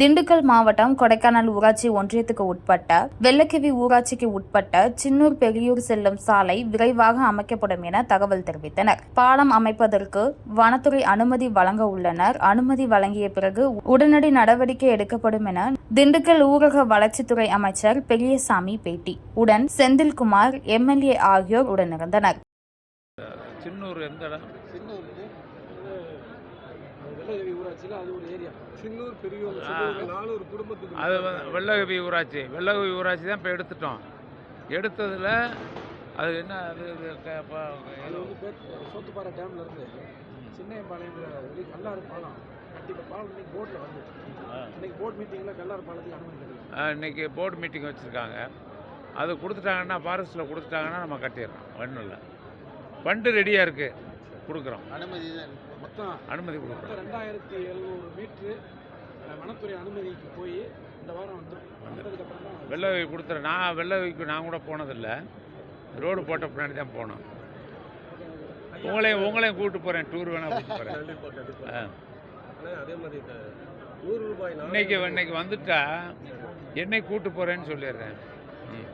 திண்டுக்கல் மாவட்டம் கொடைக்கானல் ஊராட்சி ஒன்றியத்துக்கு உட்பட்ட வெள்ளக்கிவி ஊராட்சிக்கு உட்பட்ட சின்னூர் பெரியூர் செல்லும் சாலை விரைவாக அமைக்கப்படும் என தகவல் தெரிவித்தனர். பாலம் அமைப்பதற்கு வனத்துறை அனுமதி வழங்க உள்ளனர். அனுமதி வழங்கிய பிறகு உடனடி நடவடிக்கை எடுக்கப்படும் என திண்டுக்கல் ஊரக வளர்ச்சித்துறை அமைச்சர் பெரியசாமி பேட்டி. உடன் செந்தில்குமார் எம்எல்ஏ ஆகியோர் உடனிருந்தனர் சின்னூர் எந்த இடம் சின்னூர் வந்து வெள்ளகவி ஊராட்சியில் அது ஒரு ஏரியா. சின்னூர் பெரியூர் ஆ. நானூறு குடும்பத்துக்கு அது வெள்ளகவி ஊராட்சி. வெள்ளகவி ஊராட்சி தான் இப்போ எடுத்துட்டோம். எடுத்ததில் அது என்ன அது அது வந்து சோத்துப்பாறை டேம்ல இருந்து சின்னையம்பாளையங்கிற வெளி கல்லாறு பாலம் கண்டிப்பாக பாலம் இன்னைக்கு போட்டில் வந்து இன்னைக்கு போர்ட் மீட்டிங்கில் கல்லாறு பாலத்துக்கு அனுமதி இன்னைக்கு போர்டு மீட்டிங் வச்சுருக்காங்க. அது கொடுத்துட்டாங்கன்னா ஃபாரஸ்ட்டில் கொடுத்துட்டாங்கன்னா நம்ம கட்டிடுறோம். ஒன்றும் இல்லை. ஃபண்டு ரெடியாக இருக்குது கொடுக்குறோம். அனுமதி மொத்தம் அனுமதி கொடுக்குறோம். மொத்தம் ரெண்டாயிரத்தி எழுநூறு மீட்ரு வனத்துறை அனுமதிக்கு போய் இந்த வாரம் வந்துடும் தான் வெள்ளகவி கொடுத்துறேன் நான் வெள்ளகவிக்கு நான் கூட போனதில்லை. ரோடு போட்ட பின்னாடி தான் போனோம். உங்களையும் உங்களையும் கூப்பிட்டு போகிறேன் டூர் வேணால் கூப்பிட்டு போகிறேன் அதே மாதிரி இந்த நூறு ரூபாய் இன்னைக்கு இன்னைக்கு வந்துட்டா என்னை கூட்டு போகிறேன்னு சொல்லிடுறேன். ம்.